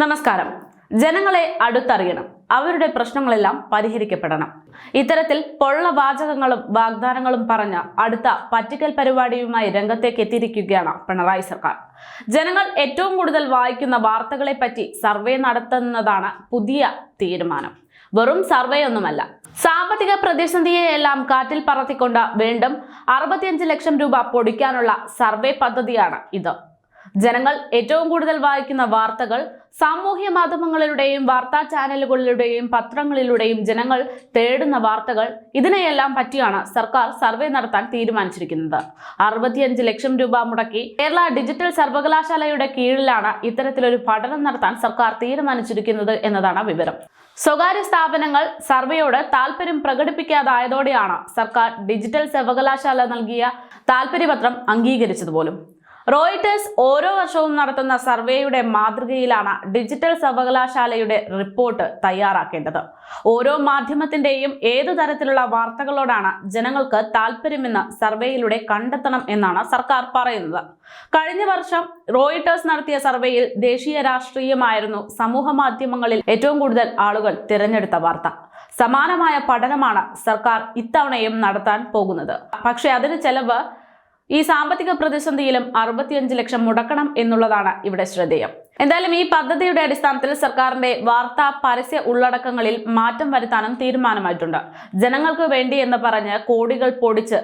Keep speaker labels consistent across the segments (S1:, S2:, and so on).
S1: നമസ്കാരം. ജനങ്ങളെ അടുത്തറിയണം. അവരുടെ പ്രശ്നങ്ങളെല്ലാം പരിഹരിക്കപ്പെടണം. ഇത്തരത്തിൽ പൊള്ള വാചകങ്ങളും വാഗ്ദാനങ്ങളും പറഞ്ഞ അടുത്ത പറ്റിക്കൽ പരിപാടിയുമായി രംഗത്തേക്ക് എത്തിയിരിക്കുകയാണ് പിണറായി സർക്കാർ. ജനങ്ങൾ ഏറ്റവും കൂടുതൽ വായിക്കുന്ന വാർത്തകളെ പറ്റി സർവേ നടത്തുന്നതാണ് പുതിയ തീരുമാനം. വെറും സർവേ ഒന്നുമല്ല. സാമ്പത്തിക പ്രതിസന്ധിയെയെല്ലാം കാറ്റിൽ പറത്തിക്കൊണ്ട് വീണ്ടും അറുപത്തിയഞ്ച് ലക്ഷം രൂപ പൊടിക്കാനുള്ള സർവേ പദ്ധതിയാണ് ഇത്. ജനങ്ങൾ ഏറ്റവും കൂടുതൽ വായിക്കുന്ന വാർത്തകൾ സാമൂഹ്യ മാധ്യമങ്ങളിലൂടെയും വാർത്താ ചാനലുകളിലൂടെയും പത്രങ്ങളിലൂടെയും ജനങ്ങൾ തേടുന്ന വാർത്തകൾ ഇതിനെയെല്ലാം പറ്റിയാണ് സർക്കാർ സർവേ നടത്താൻ തീരുമാനിച്ചിരിക്കുന്നത്. അറുപത്തിയഞ്ച് ലക്ഷം രൂപ മുടക്കി കേരള ഡിജിറ്റൽ സർവകലാശാലയുടെ കീഴിലാണ് ഇത്തരത്തിലൊരു പഠനം നടത്താൻ സർക്കാർ തീരുമാനിച്ചിരിക്കുന്നത് എന്നതാണ് വിവരം. സ്വകാര്യ സ്ഥാപനങ്ങൾ സർവേയോട് താല്പര്യം പ്രകടിപ്പിക്കാതായതോടെയാണ് സർക്കാർ ഡിജിറ്റൽ സർവകലാശാല നൽകിയ താല്പര്യപത്രം അംഗീകരിച്ചത് പോലും റോയിട്ടേഴ്സ് ഓരോ വർഷവും നടത്തുന്ന സർവേയുടെ മാതൃകയിലാണ് ഡിജിറ്റൽ സർവകലാശാലയുടെ റിപ്പോർട്ട് തയ്യാറാക്കേണ്ടത്. ഓരോ മാധ്യമത്തിന്റെയും ഏതു തരത്തിലുള്ള വാർത്തകളോടാണ് ജനങ്ങൾക്ക് താല്പര്യമെന്ന് സർവേയിലൂടെ കണ്ടെത്തണം എന്നാണ് സർക്കാർ പറയുന്നത്. കഴിഞ്ഞ വർഷം റോയിട്ടേഴ്സ് നടത്തിയ സർവേയിൽ ദേശീയ രാഷ്ട്രീയമായിരുന്നു സമൂഹ മാധ്യമങ്ങളിൽ ഏറ്റവും കൂടുതൽ ആളുകൾ തിരഞ്ഞെടുത്ത വാർത്ത. സമാനമായ പഠനമാണ് സർക്കാർ ഇത്തവണയും നടത്താൻ പോകുന്നത്. പക്ഷേ അതിന് ചെലവ് ഈ സാമ്പത്തിക പ്രതിസന്ധിയിലും അറുപത്തിയഞ്ച് ലക്ഷം മുടക്കണം എന്നുള്ളതാണ് ഇവിടെ ശ്രദ്ധേയം. എന്തായാലും ഈ പദ്ധതിയുടെ അടിസ്ഥാനത്തിൽ സർക്കാരിന്റെ വാർത്താ പരസ്യ ഉള്ളടക്കങ്ങളിൽ മാറ്റം വരുത്താനും തീരുമാനമായിട്ടുണ്ട്. ജനങ്ങൾക്ക് വേണ്ടി എന്ന് പറഞ്ഞ് കോടികൾ പൊടിച്ച്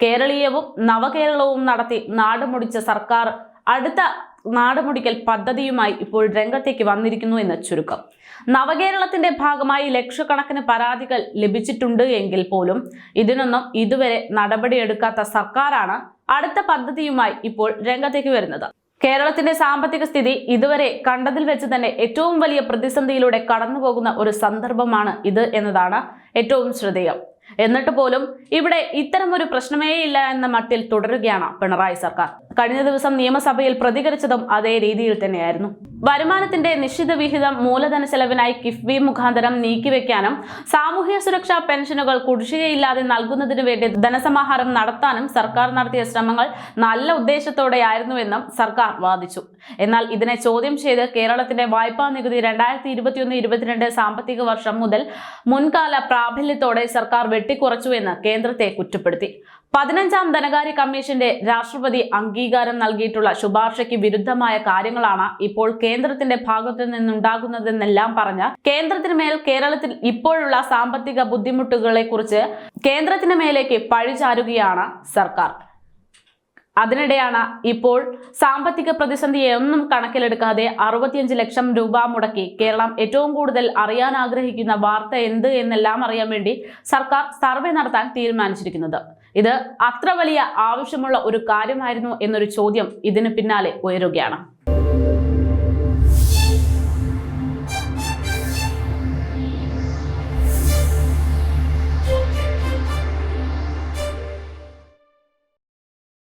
S1: കേരളീയവും നവകേരളവും നടത്തി നാടുമുടിച്ച സർക്കാർ അടുത്ത നാടുമുടിക്കൽ പദ്ധതിയുമായി ഇപ്പോൾ രംഗത്തേക്ക് വന്നിരിക്കുന്നു എന്ന ചുരുക്കം. നവകേരളത്തിന്റെ ഭാഗമായി ലക്ഷക്കണക്കിന് പരാതികൾ ലഭിച്ചിട്ടുണ്ട് എങ്കിൽ പോലും ഇതിനൊന്നും ഇതുവരെ നടപടിയെടുക്കാത്ത സർക്കാരാണ് അടുത്ത പദ്ധതിയുമായി ഇപ്പോൾ രംഗത്തേക്ക് വരുന്നത്. കേരളത്തിന്റെ സാമ്പത്തിക സ്ഥിതി ഇതുവരെ കണ്ടതിൽ വെച്ച് തന്നെ ഏറ്റവും വലിയ പ്രതിസന്ധിയിലൂടെ കടന്നുപോകുന്ന ഒരു സന്ദർഭമാണ് ഇത് എന്നതാണ് ഏറ്റവും ശ്രദ്ധേയം. എന്നിട്ട് പോലും ഇവിടെ ഇത്തരമൊരു പ്രശ്നമേ ഇല്ല എന്ന മട്ടിൽ തുടരുകയാണ് പിണറായി സർക്കാർ. കഴിഞ്ഞ ദിവസം നിയമസഭയിൽ പ്രതികരിച്ചതും അതേ രീതിയിൽ തന്നെയായിരുന്നു. വരുമാനത്തിന്റെ നിശ്ചിത വിഹിതം മൂലധന ചെലവിനായി കിഫ്ബി മുഖാന്തരം നീക്കിവെക്കാനും സാമൂഹ്യ സുരക്ഷാ പെൻഷനുകൾ കുടിശ്ശികയില്ലാതെ നൽകുന്നതിനു വേണ്ടി ധനസമാഹാരം നടത്താനും സർക്കാർ നടത്തിയ ശ്രമങ്ങൾ നല്ല ഉദ്ദേശത്തോടെയായിരുന്നുവെന്നും സർക്കാർ വാദിച്ചു. എന്നാൽ ഇതിനെ ചോദ്യം ചെയ്ത് കേരളത്തിന്റെ വായ്പാ നികുതി രണ്ടായിരത്തി ഇരുപത്തിയൊന്ന് ഇരുപത്തിരണ്ട് സാമ്പത്തിക വർഷം മുതൽ മുൻകാല പ്രാബല്യത്തോടെ സർക്കാർ വെട്ടിക്കുറച്ചുവെന്ന് കേന്ദ്രത്തെ കുറ്റപ്പെടുത്തി. പതിനഞ്ചാം ധനകാര്യ കമ്മീഷന്റെ രാഷ്ട്രപതി അംഗീകാരം നൽകിയിട്ടുള്ള ശുപാർശയ്ക്ക് വിരുദ്ധമായ കാര്യങ്ങളാണ് ഇപ്പോൾ കേന്ദ്രത്തിന്റെ ഭാഗത്തു നിന്നുണ്ടാകുന്നതെന്നെല്ലാം പറഞ്ഞ് കേന്ദ്രത്തിന് മേൽ കേരളത്തിൽ ഇപ്പോഴുള്ള സാമ്പത്തിക ബുദ്ധിമുട്ടുകളെ കുറിച്ച് കേന്ദ്രത്തിന് മേലേക്ക് പഴിചാരുകയാണ് സർക്കാർ. അതിനിടെയാണ് ഇപ്പോൾ സാമ്പത്തിക പ്രതിസന്ധിയെ ഒന്നും കണക്കിലെടുക്കാതെ അറുപത്തിയഞ്ച് ലക്ഷം രൂപ മുടക്കി കേരളം ഏറ്റവും കൂടുതൽ അറിയാൻ ആഗ്രഹിക്കുന്ന വാർത്ത എന്ത് എന്നെല്ലാം അറിയാൻ വേണ്ടി സർക്കാർ സർവേ നടത്താൻ തീരുമാനിച്ചിരിക്കുന്നത്. ഇത് അത്ര വലിയ ആവശ്യമുള്ള ഒരു കാര്യമായിരുന്നു എന്നൊരു ചോദ്യം ഇതിന് പിന്നാലെ ഉയരുകയാണ്.